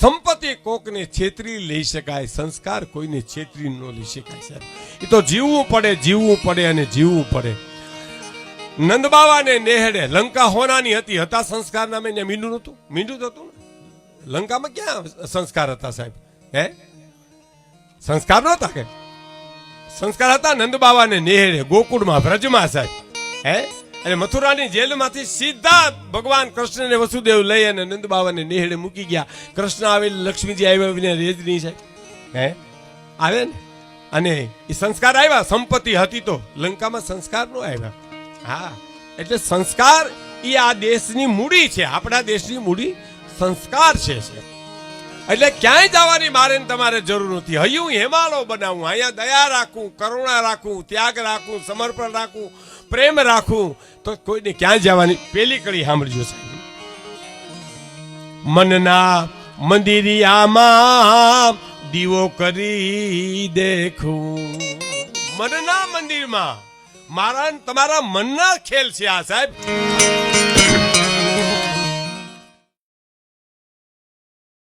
સંપત્તિ કોકને છેતરી લઈ શકાય, સંસ્કાર કોઈને છેતરી ન લઈ શકાય, સાહેબ. એ તો જીવવું પડે જીવવું પડે અને જીવવું પડે. નંદબાવાને નેહડે લંકા હોનાની હતી, હતા સંસ્કાર નામે ને મીંડું નહોતું? મીંડું હતું ને? લંકામાં ક્યાં સંસ્કાર હતા સાહેબ? હે? સંસ્કાર નહોતા કે? સંસ્કાર હતા નંદબાવાને નેહડે, ગોકુળમાં, વ્રજમાં સાહેબ. હે? અને મથુરાની જેલમાંથી સીધા ભગવાન કૃષ્ણને વસુદેવ લઈ અને નંદબાવાને નેહડે મૂકી ગયા. કૃષ્ણ આવે લક્ષ્મીજી આવ્યા વિના છે હે? આવે ને? અને એ સંસ્કાર આવ્યા સંપત્તિ હતી તો લંકામાં સંસ્કાર નો આવ્યા. હા. એટલે સંસ્કાર એ આ દેશની મૂડી છે આપણા દેશની મૂડી સંસ્કાર છે એટલે ક્યાંય જવાની મારે તમારે જરૂર નથી. હું હેમાલો બનાવું, અહીંયા દયા રાખું, કરુણા રાખું, ત્યાગ રાખું, સમર્પણ રાખું, પ્રેમ રાખું, તો કોઈને ક્યાં જવાની પેલી કડી સાંભળજો સાહેબ. મનના મંદિરિયામાં દીવો કરી દેખું. મનના મંદિરમાં મારા તમારા મનના ખેલ છે આ સાહેબ.